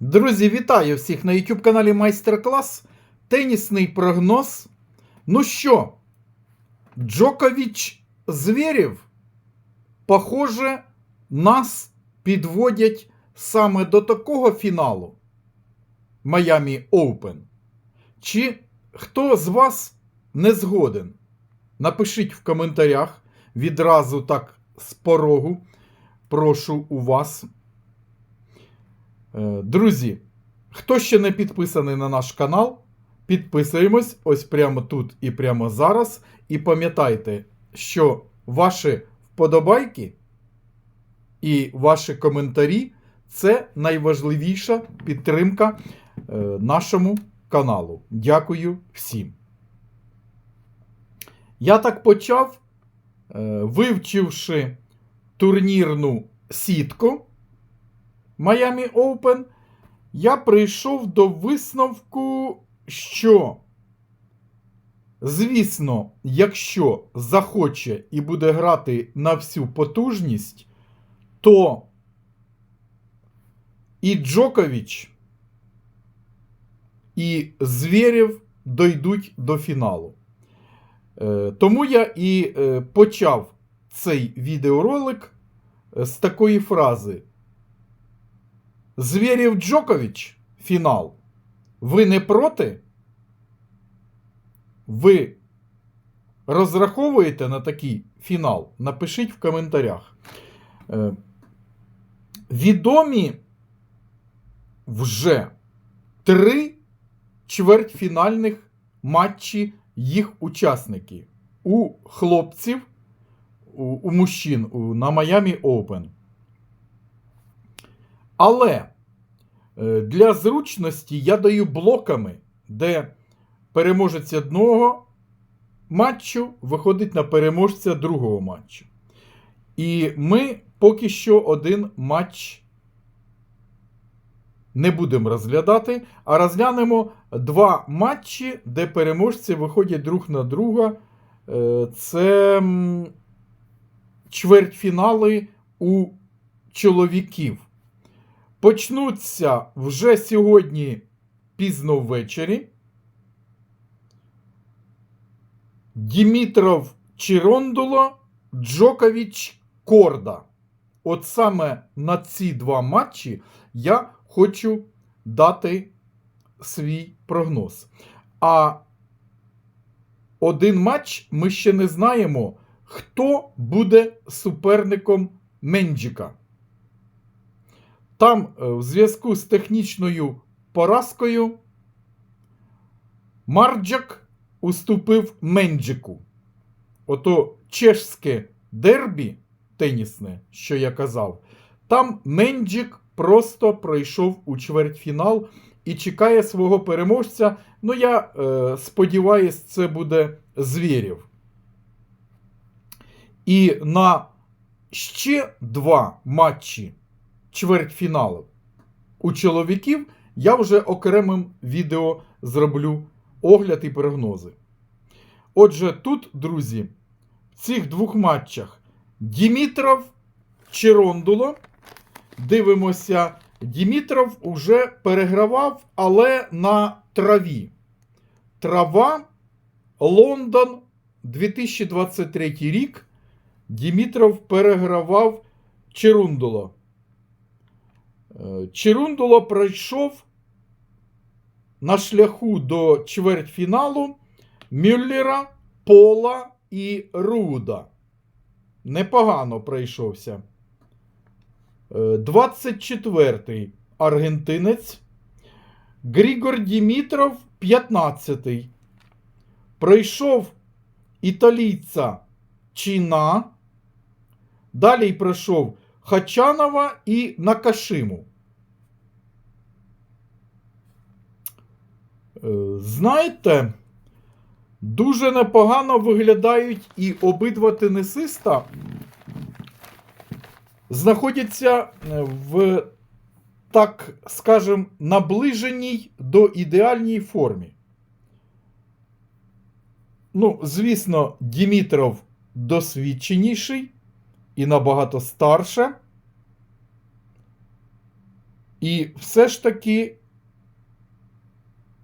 Друзі, вітаю всіх на YouTube каналі Майстер-клас. Тенісний прогноз. Ну що, Джокович Звєрєв, похоже, нас підводять саме до такого фіналу Miami Open. Чи хто з вас не згоден? Напишіть в коментарях відразу так з порогу. Прошу у вас. Е, Друзі, хто ще не підписаний на наш канал, підписуємось ось прямо тут і прямо зараз. І пам'ятайте, що ваші вподобайки і ваші коментарі це найважливіша підтримка е, нашому каналу. Дякую всім. Я так почав, е, вивчивши турнірну сітку. Miami Open, я прийшов до висновку, що, звісно, якщо захоче і буде грати на всю потужність, то і Джокович, і Звєрєв дойдуть до фіналу. Е, Тому я і е, почав цей відеоролик е, з такої фрази. Звєрєв Джокович фінал. Ви не проти? Ви розраховуєте на такий фінал? Напишіть в коментарях. Е, відомі вже три чвертьфінальних матчі їх учасників. У хлопців, у, мужчин на Miami Open. Але е, для зручності я даю блоками, де переможець одного матчу виходить на переможця другого матчу. І ми поки що один матч не будемо розглядати, а розглянемо два матчі, де переможці виходять друг на друга. Е, Це чвертьфінали у чоловіків. Почнуться вже сьогодні пізно ввечері. Дімітров Чирондуло, Джокович Корда. От саме на ці два матчі я хочу дати свій прогноз. А один матч ми ще не знаємо, хто буде суперником Менджіка. Там, е, в зв'язку з технічною поразкою, Марджак уступив Менджику. Ото чешське дербі тенісне, що я казав, там Менджик просто пройшов у чвертьфінал і чекає свого переможця. Ну, я е, сподіваюсь, це буде Звєрєв. І на ще два матчі чвертьфіналу у чоловіків я вже окремим відео зроблю огляд і прогнози. Отже, тут, друзі, в цих двох матчах Дімітров Черондуло. Дивимося, Дімітров уже перегравав, але на траві. Трава Лондон 2023 рік. Дімітров перегравав Черундуло. Е, Черундуло пройшов на шляху до чвертьфіналу Мюллера, Пола і Руда. Непогано пройшовся. 24-й аргентинець. Грігор Дімітров, 15-й. Пройшов італійця Чіна. Далі пройшов Хачанова і Накашиму. Е, Знаєте, дуже непогано виглядають і обидва тенісиста знаходяться е, в, так скажем, наближеній до ідеальній формі. Ну, звісно, Дімітров досвідченіший і набагато старше. І все ж таки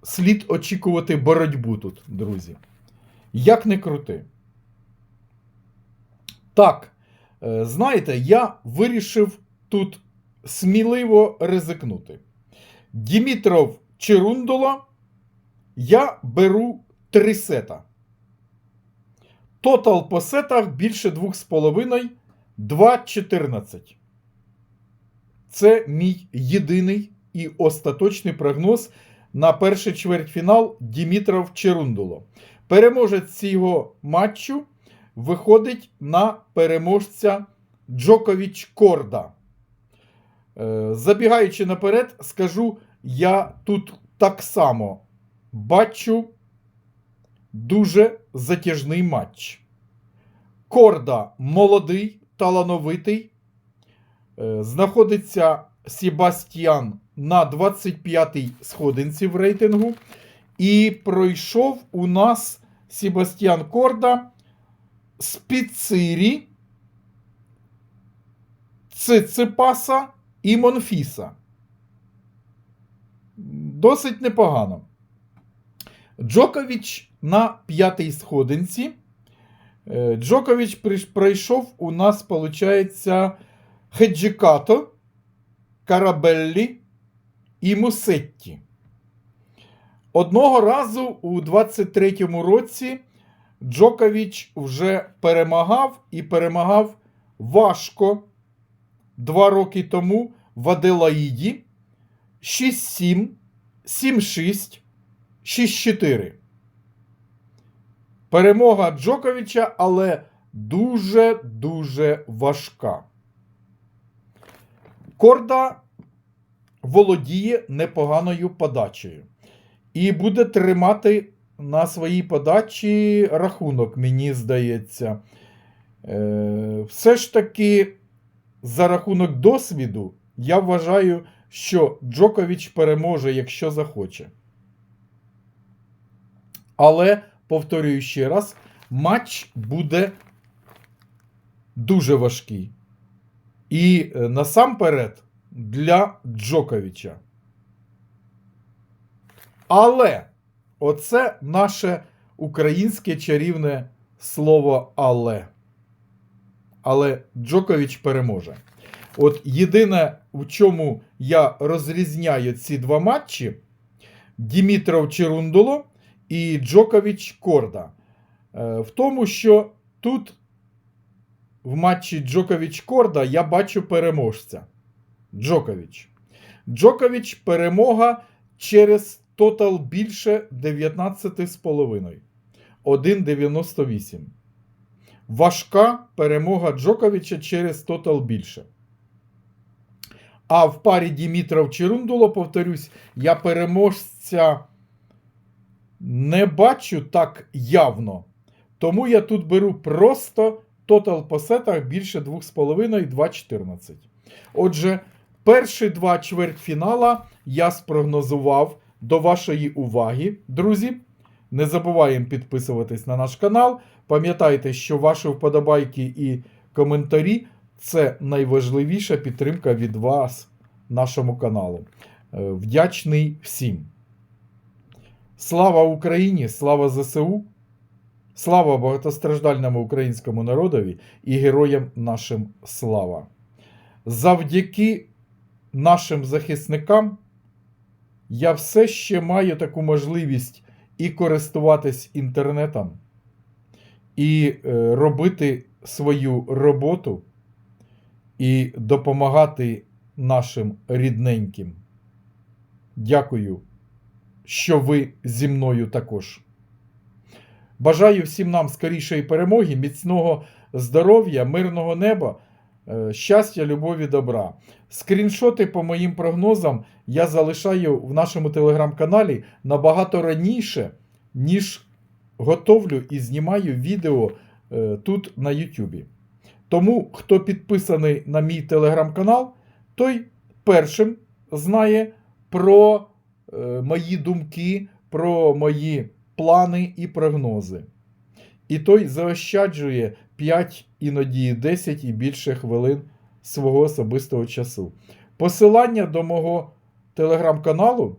слід очікувати боротьбу тут, друзі. Як не крути. Так, е, знаєте, я вирішив тут сміливо ризикнути. Дімітров Черундола я беру три сета. Тотал по сетах більше 2,5 2,14. Це мій єдиний і остаточний прогноз на перший чвертьфінал Дімітров Черундуло. Переможець цього матчу виходить на переможця Джоковіч Корда. Е, Забігаючи наперед, скажу, я тут так само бачу дуже затяжний матч. Корда молодий, талановитий. Е, Знаходиться Себастьян на 25-й сходинці в рейтингу. І пройшов у нас Себастьян Корда з Піцирі, Циципаса і Монфіса. Досить непогано. Джокович на п'ятій сходинці. Е, Джокович пройшов у нас, виходить, Хеджикато, Карабеллі і Мусетті. Одного разу у 23-му році Джокович вже перемагав і перемагав важко два роки тому в Аделаїді 6-7, 7-6, 6-4. Перемога Джоковича, але дуже-дуже важка. Корда володіє непоганою подачею. І буде тримати на своїй подачі рахунок, мені здається. Е, все ж таки, за рахунок досвіду, я вважаю, що Джокович переможе, якщо захоче. Але, повторюю ще раз, матч буде дуже важкий. І е, насамперед для Джоковича. Але оце наше українське чарівне слово але. Але Джокович переможе. От єдине, в чому я розрізняю ці два матчі: Дімітров Черундуло і Джокович Корда. Е, В тому, що тут в матчі Джокович Корда я бачу переможця. Джокович. Джокович перемога через тотал більше 19,5. 1,98. Важка перемога Джоковича через тотал більше. А в парі Дімітров Черундуло, повторюсь, я переможця не бачу так явно. Тому я тут беру просто тотал по сетах більше 2,5 2,14. Отже, перші два чвертьфінала я спрогнозував до вашої уваги, друзі. Не забуваємо підписуватись на наш канал. Пам'ятайте, що ваші вподобайки і коментарі це найважливіша підтримка від вас нашому каналу. Е, Вдячний всім. Слава Україні! Слава ЗСУ! Слава багатостраждальному українському народові і героям нашим слава! Завдяки нашим захисникам я все ще маю таку можливість і користуватись інтернетом, і е, робити свою роботу, і допомагати нашим рідненьким. Дякую, що ви зі мною також. Бажаю всім нам скорішої перемоги, міцного здоров'я, мирного неба, е, щастя, любові, добра. Скріншоти по моїм прогнозам я залишаю в нашому телеграм-каналі набагато раніше, ніж готовлю і знімаю відео е, тут на Ютубі. Тому, хто підписаний на мій телеграм-канал, той першим знає про мої думки, про мої плани і прогнози. І той заощаджує 5, іноді 10 і більше хвилин свого особистого часу. Посилання до мого телеграм-каналу,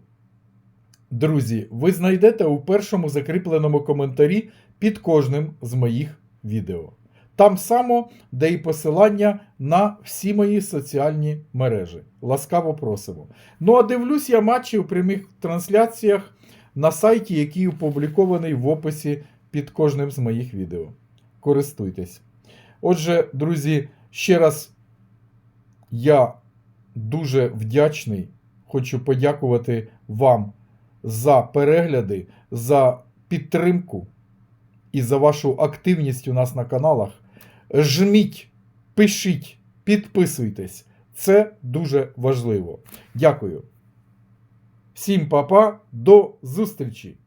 друзі, ви знайдете у першому закріпленому коментарі під кожним з моїх відео. Там само, де і посилання на всі мої соціальні мережі. Ласкаво просимо. Ну а дивлюсь я матчі у прямих трансляціях на сайті, який опублікований в описі під кожним з моїх відео. Користуйтесь. Отже, друзі, ще раз я дуже вдячний. Хочу подякувати вам за перегляди, за підтримку і за вашу активність у нас на каналах. Жміть, пишіть, підписуйтесь. Це дуже важливо. Дякую. Всім па-па, до зустрічі!